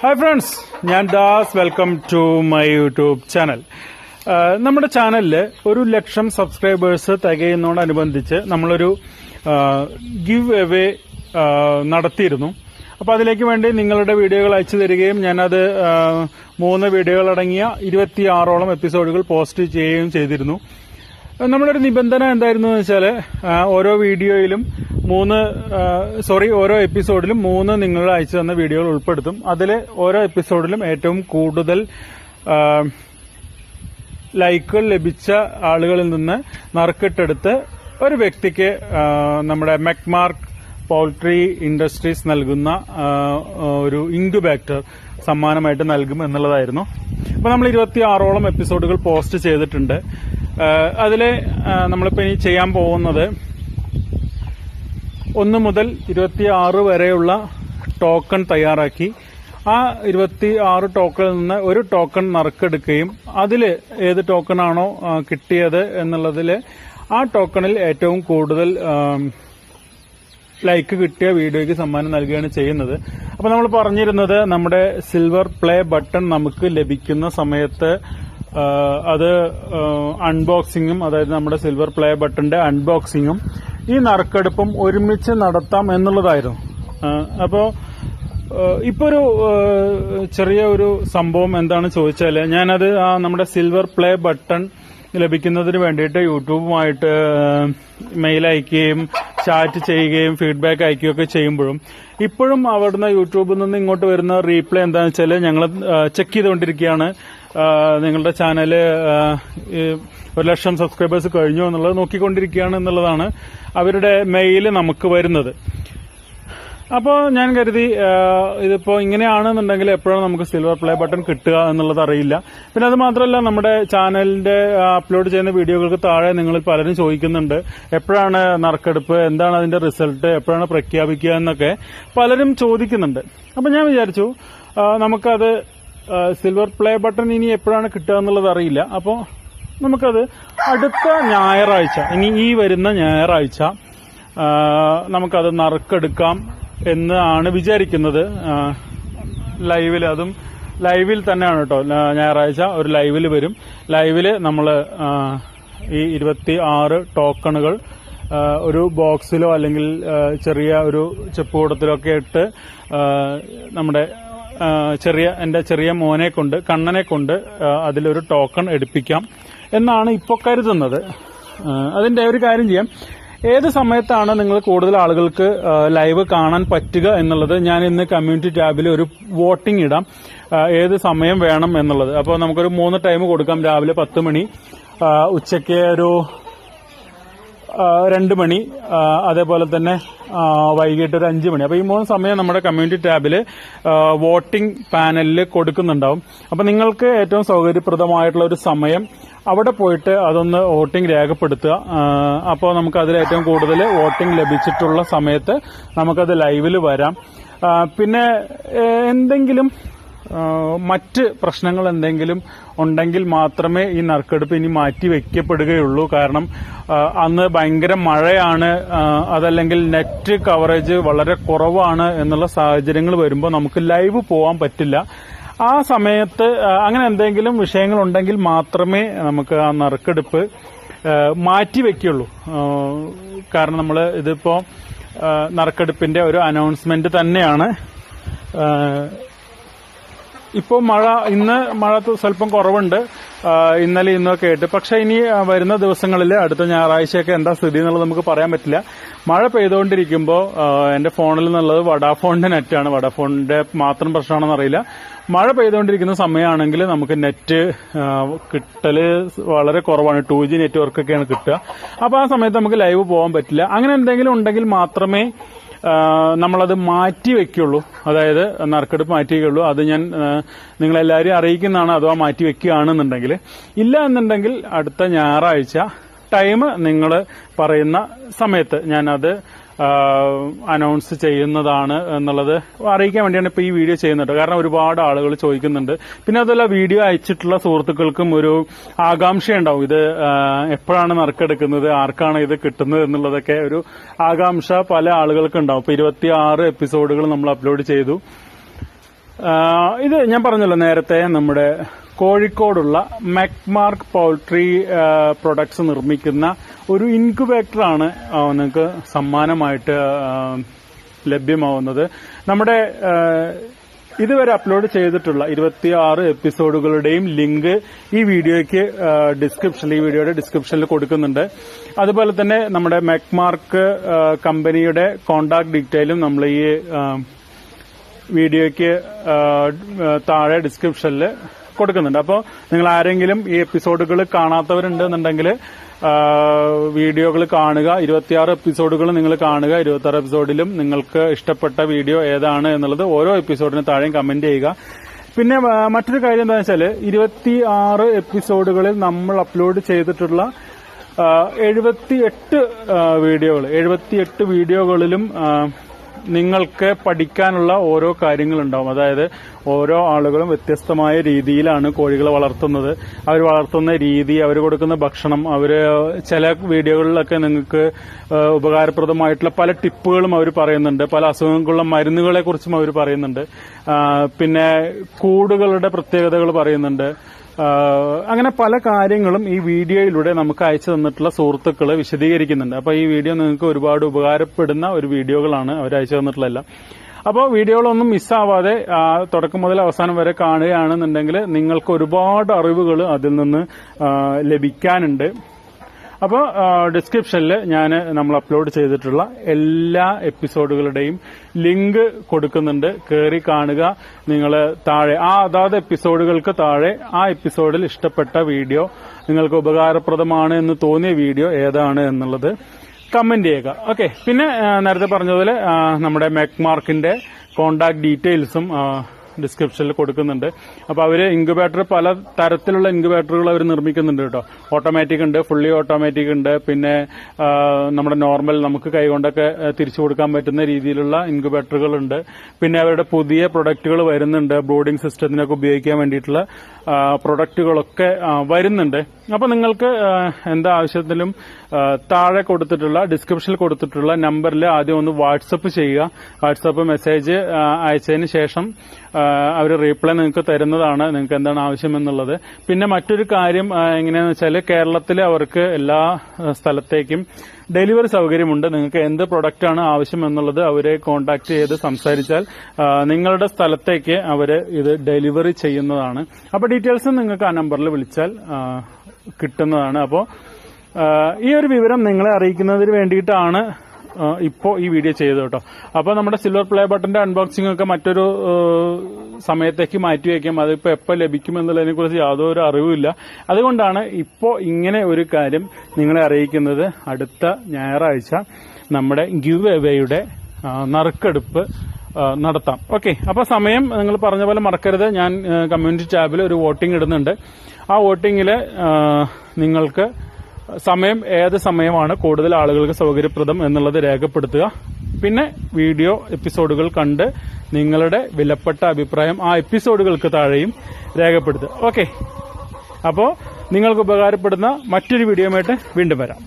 Hi friends ഞാൻ Das. Welcome to my YouTube channel നമ്മുടെ ചാനലിൽ ഒരു ലക്ഷം സബ്സ്ക്രൈബേഴ്സ് തികയുന്നതോടനുബന്ധിച്ച് നമ്മളൊരു ഗിവ് എവേ നടത്തിയിരുന്നു. അപ്പോൾ അതിലേക്ക് വേണ്ടി നിങ്ങളുടെ വീഡിയോകൾ അയച്ചു തരികയും ഞാനത് മൂന്ന് വീഡിയോകളടങ്ങിയ ഇരുപത്തിയാറോളം എപ്പിസോഡുകൾ പോസ്റ്റ് ചെയ്യുകയും ചെയ്തിരുന്നു. നമ്മുടെ ഒരു നിബന്ധന എന്തായിരുന്നു എന്ന് വെച്ചാൽ ഓരോ വീഡിയോയിലും മൂന്ന് സോറി ഓരോ എപ്പിസോഡിലും മൂന്ന് നിങ്ങൾ അയച്ചു തന്ന വീഡിയോകൾ ഉൾപ്പെടുത്തും. അതിൽ ഓരോ എപ്പിസോഡിലും ഏറ്റവും കൂടുതൽ ലൈക്കുകൾ ലഭിച്ച ആളുകളിൽ നിന്ന് നറുക്കിട്ടെടുത്ത് ഒരു വ്യക്തിക്ക് നമ്മുടെ മെക്മാർക്ക് പൗൾട്രി ഇൻഡസ്ട്രീസ് നൽകുന്ന ഒരു ഇൻക്യുബാക്ടർ സമ്മാനമായിട്ട് നൽകും എന്നുള്ളതായിരുന്നു. അപ്പോൾ നമ്മൾ ഇരുപത്തി ആറോളം എപ്പിസോഡുകൾ പോസ്റ്റ് ചെയ്തിട്ടുണ്ട്. അതിൽ നമ്മളിപ്പോൾ ഇനി ചെയ്യാൻ പോകുന്നത് ഒന്ന് മുതൽ ഇരുപത്തി ആറ് വരെയുള്ള ടോക്കൺ തയ്യാറാക്കി. ആ ഇരുപത്തി ആറ് ടോക്കണിൽ നിന്ന് ഒരു ടോക്കൺ നറുക്കെടുക്കുകയും അതിൽ ഏത് ടോക്കണാണോ കിട്ടിയത് എന്നുള്ളതിൽ ആ ടോക്കണിൽ ഏറ്റവും കൂടുതൽ ലൈക്ക് കിട്ടിയ വീഡിയോയ്ക്ക് സമ്മാനം നൽകുകയാണ് ചെയ്യുന്നത്. അപ്പോൾ നമ്മൾ പറഞ്ഞിരുന്നത് നമ്മുടെ സിൽവർ പ്ലേ ബട്ടൺ നമുക്ക് ലഭിക്കുന്ന സമയത്ത് അത് അൺബോക്സിങ്ങും അതായത് നമ്മുടെ സിൽവർ പ്ലേ ബട്ടന്റെ അൺബോക്സിങ്ങും ഈ നറുക്കെടുപ്പും ഒരുമിച്ച് നടത്താം എന്നുള്ളതായിരുന്നു. അപ്പോൾ ഇപ്പൊ ഒരു ചെറിയ ഒരു സംഭവം എന്താണ് ചോദിച്ചാൽ ഞാനത് ആ നമ്മുടെ സിൽവർ പ്ലേ ബട്ടൺ ലഭിക്കുന്നതിന് വേണ്ടിയിട്ട് യൂട്യൂബുമായിട്ട് മെയിൽ അയക്കുകയും ചാറ്റ് ചെയ്യുകയും ഫീഡ്ബാക്ക് അയക്കുകയൊക്കെ ചെയ്യുമ്പോഴും ഇപ്പോഴും അവിടുന്ന് യൂട്യൂബിൽ നിന്ന് ഇങ്ങോട്ട് വരുന്ന റീപ്ലൈ എന്താണെന്ന് വെച്ചാൽ ഞങ്ങൾ ചെക്ക് ചെയ്തുകൊണ്ടിരിക്കുകയാണ്. നിങ്ങളുടെ ചാനൽ ഒരു ലക്ഷം സബ്സ്ക്രൈബേഴ്സ് കഴിഞ്ഞു എന്നുള്ളത് നോക്കിക്കൊണ്ടിരിക്കുകയാണ് എന്നുള്ളതാണ് അവരുടെ മെയിൽ നമുക്ക് വരുന്നത്. അപ്പോൾ ഞാൻ കരുതി ഇതിപ്പോൾ ഇതിപ്പോ ഇങ്ങനെയാണെന്നുണ്ടെങ്കിൽ എപ്പോഴാണ് നമുക്ക് സിൽവർ പ്ലേ ബട്ടൺ കിട്ടുക എന്നുള്ളത് അറിയില്ല. പിന്നെ അത് മാത്രമല്ല നമ്മുടെ ചാനലിന്റെ അപ്ലോഡ് ചെയ്യുന്ന വീഡിയോകൾക്ക് താഴെ നിങ്ങൾ പലരും ചോദിക്കുന്നുണ്ട് എപ്പോഴാണ് നറുക്കെടുപ്പ് എന്താണ് അതിന്റെ റിസൾട്ട് എപ്പോഴാണ് പ്രഖ്യാപിക്കുക എന്നൊക്കെ പലരും ചോദിക്കുന്നുണ്ട്. അപ്പൊ ഞാൻ വിചാരിച്ചു നമുക്കത് സിൽവർ പ്ലേ ബട്ടൺ ഇനി എപ്പോഴാണ് കിട്ടുക എന്നുള്ളത് അറിയില്ല. അപ്പോൾ നമുക്കത് അടുത്ത ഞായറാഴ്ച ഇനി ഈ വരുന്ന ഞായറാഴ്ച നമുക്കത് നറുക്കെടുക്കാം. എന്നാണ് വിചാരിക്കുന്നത്. ലൈവിൽ അതും ലൈവിൽ തന്നെയാണ് കേട്ടോ. ഞായറാഴ്ച ഒരു ലൈവിൽ വരും. ലൈവിൽ നമ്മൾ ഈ ഇരുപത്തി ആറ് ടോക്കണുകൾ ഒരു ബോക്സിലോ അല്ലെങ്കിൽ ചെറിയ ഒരു ചെപ്പുകൂടത്തിലോ ഒക്കെ ഇട്ട് നമ്മുടെ ചെറിയ എന്റെ ചെറിയ മോനെ കൊണ്ട് കണ്ണനെ കൊണ്ട് അതിലൊരു ടോക്കൺ എടുപ്പിക്കാം എന്നാണ് ഇപ്പോൾ കരുതുന്നത്. അതിന്റെ ഒരു കാര്യം ചെയ്യാം. ഏത് സമയത്താണ് നിങ്ങൾ കൂടുതൽ ആളുകൾക്ക് ലൈവ് കാണാൻ പറ്റുക എന്നുള്ളത്? ഞാൻ ഇന്ന് കമ്മ്യൂണിറ്റി ടാബിൽ ഒരു വോട്ടിംഗ് ഇടാം. ഏത് സമയം വേണം എന്നുള്ളത്. അപ്പോൾ നമുക്കൊരു മൂന്ന് ടൈം കൊടുക്കാം. രാവിലെ പത്ത് മണി. ഉച്ചയ്ക്ക് ഒരു രണ്ട് മണി. അതേപോലെ തന്നെ വൈകിട്ട് ഒരു അഞ്ച് മണി. അപ്പൊ ഈ മൂന്ന് സമയം നമ്മുടെ കമ്മ്യൂണിറ്റി ടാബിൽ വോട്ടിംഗ് പാനലിൽ കൊടുക്കുന്നുണ്ടാവും. അപ്പൊ നിങ്ങൾക്ക് ഏറ്റവും സൗകര്യപ്രദമായിട്ടുള്ള ഒരു സമയം അവിടെ പോയിട്ട് അതൊന്ന് വോട്ടിംഗ് രേഖപ്പെടുത്തുക. അപ്പോൾ നമുക്ക് അതിൽ ഏറ്റവും കൂടുതൽ വോട്ടിംഗ് ലഭിച്ചിട്ടുള്ള സമയത്ത് നമുക്കത് ലൈവിൽ വരാം. പിന്നെ എന്തെങ്കിലും മറ്റ് പ്രശ്നങ്ങൾ എന്തെങ്കിലും ഉണ്ടെങ്കിൽ മാത്രമേ ഈ നറുക്കെടുപ്പ് ഇനി മാറ്റി വെക്കപ്പെടുകയുള്ളൂ. കാരണം അന്ന് ഭയങ്കര മഴയാണ് അതല്ലെങ്കിൽ നെറ്റ് കവറേജ് വളരെ കുറവാണ് എന്നുള്ള സാഹചര്യങ്ങൾ വരുമ്പോൾ നമുക്ക് ലൈവ് പോകാൻ പറ്റില്ല. ആ സമയത്ത് അങ്ങനെ എന്തെങ്കിലും വിഷയങ്ങൾ ഉണ്ടെങ്കിൽ മാത്രമേ നമുക്ക് ആ നറുക്കെടുപ്പ് മാറ്റി വെക്കുള്ളൂ കാരണം നമ്മൾ ഇതിപ്പോൾ നറുക്കെടുപ്പിന്റെ ഒരു അനൗൺസ്മെന്റ് തന്നെയാണ്. ഇപ്പോൾ മഴ ഇന്ന് മഴ സ്വല്പം കുറവുണ്ട്. ഇന്നലെ ഇന്നൊക്കെ ആയിട്ട്. പക്ഷെ ഇനി വരുന്ന ദിവസങ്ങളിൽ അടുത്ത ഞായറാഴ്ചയൊക്കെ എന്താ സ്ഥിതി എന്നുള്ളത് നമുക്ക് പറയാൻ പറ്റില്ല. മഴ പെയ്തുകൊണ്ടിരിക്കുമ്പോൾ എന്റെ ഫോണിൽ നിന്നുള്ളത് വഡാഫോണിന്റെ നെറ്റാണ് വഡാഫോണിന്റെ മാത്രം പ്രശ്നമാണെന്ന് അറിയില്ല. മഴ പെയ്തുകൊണ്ടിരിക്കുന്ന സമയമാണെങ്കിൽ നമുക്ക് നെറ്റ് കിട്ടൽ വളരെ കുറവാണ്. ടു ജി നെറ്റ്വർക്കൊക്കെയാണ് കിട്ടുക. അപ്പോൾ ആ സമയത്ത് നമുക്ക് ലൈവ് പോകാൻ പറ്റില്ല. അങ്ങനെ എന്തെങ്കിലും ഉണ്ടെങ്കിൽ മാത്രമേ നമ്മളത് മാറ്റി വെക്കുള്ളൂ. അതായത് നറുക്കെടുപ്പ് മാറ്റി വയ്ക്കുള്ളൂ അത് ഞാൻ നിങ്ങളെല്ലാവരെയും അറിയിക്കുന്നതാണ് അഥവാ മാറ്റി വെക്കുകയാണെന്നുണ്ടെങ്കിൽ. ഇല്ല എന്നുണ്ടെങ്കിൽ അടുത്ത ഞായറാഴ്ച ടൈം നിങ്ങൾ പറയുന്ന സമയത്ത് ഞാനത് അനൗൺസ് ചെയ്യുന്നതാണ് എന്നുള്ളത് അറിയിക്കാൻ വേണ്ടിയാണ് ഇപ്പോൾ ഈ വീഡിയോ ചെയ്യുന്നത്. കാരണം ഒരുപാട് ആളുകൾ ചോദിക്കുന്നുണ്ട്. പിന്നെ അതുപോലെ വീഡിയോ അയച്ചിട്ടുള്ള സുഹൃത്തുക്കൾക്കും ഒരു ആകാംക്ഷയുണ്ടാവും. ഇത് എപ്പോഴാണ് നറുക്കെടുക്കുന്നത്? ആർക്കാണ് ഇത് കിട്ടുന്നത് എന്നുള്ളതൊക്കെ ഒരു ആകാംക്ഷ പല ആളുകൾക്കും ഉണ്ടാവും ഇപ്പൊ ഇരുപത്തി ആറ് എപ്പിസോഡുകൾ നമ്മൾ അപ്ലോഡ് ചെയ്തു. ഇത് ഞാൻ പറഞ്ഞല്ലോ നേരത്തെ നമ്മുടെ കോഴിക്കോടുള്ള മെക്മാർക്ക് പൗൾട്രി പ്രൊഡക്ട്സ് നിർമ്മിക്കുന്ന ഒരു ഇൻക്യുബേറ്ററാണ് നിങ്ങൾക്ക് സമ്മാനമായിട്ട് ലഭ്യമാവുന്നത്. നമ്മുടെ ഇതുവരെ അപ്ലോഡ് ചെയ്തിട്ടുള്ള ഇരുപത്തിയാറ് എപ്പിസോഡുകളുടെയും ലിങ്ക് ഈ വീഡിയോയ്ക്ക് ഡിസ്ക്രിപ്ഷനിൽ ഈ വീഡിയോയുടെ ഡിസ്ക്രിപ്ഷനിൽ കൊടുക്കുന്നുണ്ട്. അതുപോലെ തന്നെ നമ്മുടെ മെക്മാർക്ക് കമ്പനിയുടെ കോണ്ടാക്ട് ഡീറ്റെയിലും നമ്മൾ ഈ വീഡിയോയ്ക്ക് താഴെ ഡിസ്ക്രിപ്ഷനിൽ കൊടുക്കുന്നുണ്ട്. അപ്പോൾ നിങ്ങൾ ആരെങ്കിലും ഈ എപ്പിസോഡുകൾ കാണാത്തവരുണ്ടെന്നുണ്ടെങ്കിൽ വീഡിയോകൾ കാണുക. ഇരുപത്തിയാറ് എപ്പിസോഡുകൾ നിങ്ങൾ കാണുക. ഇരുപത്തിയാറ് എപ്പിസോഡിലും നിങ്ങൾക്ക് ഇഷ്ടപ്പെട്ട വീഡിയോ ഏതാണ് എന്നുള്ളത് ഓരോ എപ്പിസോഡിന് താഴെയും കമന്റ് ചെയ്യുക. പിന്നെ മറ്റൊരു കാര്യം എന്താ വെച്ചാൽ ഇരുപത്തി ആറ് എപ്പിസോഡുകളിൽ നമ്മൾ അപ്ലോഡ് ചെയ്തിട്ടുള്ള എഴുപത്തി എട്ട് വീഡിയോകൾ എഴുപത്തിയെട്ട് വീഡിയോകളിലും ആ, നിങ്ങൾക്ക് പഠിക്കാനുള്ള ഓരോ കാര്യങ്ങളുണ്ടാവും. അതായത് ഓരോ ആളുകളും വ്യത്യസ്തമായ രീതിയിലാണ് കോഴികളെ വളർത്തുന്നത്. അവർ വളർത്തുന്ന രീതി അവർ കൊടുക്കുന്ന ഭക്ഷണം അവർ ചില വീഡിയോകളിലൊക്കെ നിങ്ങൾക്ക് ഉപകാരപ്രദമായിട്ടുള്ള പല ടിപ്പുകളും അവർ പറയുന്നുണ്ട്. പല അസുഖങ്ങൾക്കുള്ള മരുന്നുകളെ കുറിച്ചും അവർ പറയുന്നുണ്ട്. പിന്നെ കൂടുകളുടെ പ്രത്യേകതകൾ പറയുന്നുണ്ട്. അങ്ങനെ പല കാര്യങ്ങളും ഈ വീഡിയോയിലൂടെ നമുക്ക് അയച്ചു തന്നിട്ടുള്ള സുഹൃത്തുക്കൾ വിശദീകരിക്കുന്നുണ്ട്. അപ്പോൾ ഈ വീഡിയോ നിങ്ങൾക്ക് ഒരുപാട് ഉപകാരപ്പെടുന്ന ഒരു വീഡിയോകളാണ് അവർ അയച്ചു തന്നിട്ടുള്ളതെല്ലാം. അപ്പോൾ വീഡിയോകളൊന്നും മിസ്സാവാതെ തുടക്കം മുതൽ അവസാനം വരെ കാണുകയാണെന്നുണ്ടെങ്കിൽ നിങ്ങൾക്ക് ഒരുപാട് അറിവുകൾ അതിൽ നിന്ന് ലഭിക്കാനുണ്ട്. അപ്പോൾ ഡിസ്ക്രിപ്ഷനിൽ ഞാൻ നമ്മൾ അപ്ലോഡ് ചെയ്തിട്ടുള്ള എല്ലാ എപ്പിസോഡുകളുടെയും ലിങ്ക് കൊടുക്കുന്നുണ്ട്. കയറി കാണുക. നിങ്ങൾ താഴെ ആ അതാത് എപ്പിസോഡുകൾക്ക് താഴെ ആ എപ്പിസോഡിൽ ഇഷ്ടപ്പെട്ട വീഡിയോ നിങ്ങൾക്ക് ഉപകാരപ്രദമാണ് എന്ന് തോന്നിയ വീഡിയോ ഏതാണ് എന്നുള്ളത് കമന്റ് ചെയ്യുക. ഓക്കെ പിന്നെ നേരത്തെ പറഞ്ഞതുപോലെ നമ്മുടെ മെക്മാർക്കിന്റെ കോണ്ടാക്ട് ഡീറ്റെയിൽസും ഡിസ്ക്രിപ്ഷനിൽ കൊടുക്കുന്നുണ്ട്. അപ്പോൾ അവർ ഇൻക്യുബേറ്റർ പല തരത്തിലുള്ള ഇൻക്യുബേറ്ററുകൾ അവർ നിർമ്മിക്കുന്നുണ്ട് കേട്ടോ. ഓട്ടോമാറ്റിക് ഉണ്ട് ഫുള്ളി ഓട്ടോമാറ്റിക് ഉണ്ട്. പിന്നെ നമ്മുടെ നോർമൽ നമുക്ക് കൈകൊണ്ടൊക്കെ തിരിച്ചു കൊടുക്കാൻ പറ്റുന്ന രീതിയിലുള്ള ഇൻക്യുബേറ്ററുകൾ ഉണ്ട്. പിന്നെ അവരുടെ പുതിയ പ്രൊഡക്റ്റുകൾ വരുന്നുണ്ട്. ബ്രോഡിംഗ് സിസ്റ്റത്തിനൊക്കെ ഉപയോഗിക്കാൻ വേണ്ടിയിട്ടുള്ള പ്രൊഡക്റ്റുകളൊക്കെ വരുന്നുണ്ട്. അപ്പോൾ നിങ്ങൾക്ക് എന്താ ആവശ്യത്തിലും താഴെ കൊടുത്തിട്ടുള്ള ഡിസ്ക്രിപ്ഷനിൽ കൊടുത്തിട്ടുള്ള നമ്പറിൽ ആദ്യം ഒന്ന് വാട്സപ്പ് ചെയ്യുക. വാട്സപ്പ് മെസ്സേജ് അയച്ചതിന് ശേഷം അവർ റീപ്ലൈ നിങ്ങൾക്ക് തരുന്നതാണ് നിങ്ങൾക്ക് എന്താണ് ആവശ്യമെന്നുള്ളത്. പിന്നെ മറ്റൊരു കാര്യം എങ്ങനെയാണെന്ന് വെച്ചാൽ കേരളത്തിൽ അവർക്ക് എല്ലാ സ്ഥലത്തേക്കും ഡെലിവറി സൗകര്യമുണ്ട്. നിങ്ങൾക്ക് എന്ത് പ്രൊഡക്റ്റാണ് ആവശ്യം എന്നുള്ളത് അവരെ കോൺടാക്ട് ചെയ്ത് സംസാരിച്ചാൽ നിങ്ങളുടെ സ്ഥലത്തേക്ക് അവർ ഇത് ഡെലിവറി ചെയ്യുന്നതാണ്. അപ്പോൾ ഡീറ്റെയിൽസ് നിങ്ങൾക്ക് ആ നമ്പറിൽ വിളിച്ചാൽ കിട്ടുന്നതാണ്. അപ്പോൾ ഈ ഒരു വിവരം നിങ്ങളെ അറിയിക്കുന്നതിന് വേണ്ടിയിട്ടാണ് ഇപ്പോൾ ഈ വീഡിയോ ചെയ്തത് കേട്ടോ. അപ്പോൾ നമ്മുടെ സിൽവർ പ്ലേ ബട്ടന്റെ അൺബോക്സിംഗ് ഒക്കെ മറ്റൊരു സമയത്തേക്ക് മാറ്റി വയ്ക്കാം അതിപ്പോൾ എപ്പോൾ ലഭിക്കുമെന്നുള്ളതിനെ കുറിച്ച് യാതൊരു അറിവുമില്ല അതുകൊണ്ടാണ് ഇപ്പോൾ ഇങ്ങനെ ഒരു കാര്യം നിങ്ങളെ അറിയിക്കുന്നത്. അടുത്ത ഞായറാഴ്ച നമ്മുടെ ഗിവ് എവേയുടെ നറുക്കെടുപ്പ് നടത്താം. ഓക്കെ അപ്പോൾ സമയം നിങ്ങൾ പറഞ്ഞ പോലെ മറക്കരുത്. ഞാൻ കമ്മ്യൂണിറ്റി ടാബിൽ ഒരു വോട്ടിംഗ് ഇടുന്നുണ്ട്. ആ വോട്ടിങ്ങിൽ നിങ്ങൾക്ക് സമയം ഏത് സമയമാണ് കൂടുതൽ ആളുകൾക്ക് സൗകര്യപ്രദം എന്നുള്ളത് രേഖപ്പെടുത്തുക. പിന്നെ വീഡിയോ എപ്പിസോഡുകൾ കണ്ട് നിങ്ങളുടെ വിലപ്പെട്ട അഭിപ്രായം ആ എപ്പിസോഡുകൾക്ക് താഴെയും രേഖപ്പെടുത്തുക. ഓക്കെ. അപ്പോൾ നിങ്ങൾക്ക് ഉപകാരപ്പെടുന്ന മറ്റൊരു വീഡിയോയുമായിട്ട് വീണ്ടും വരാം.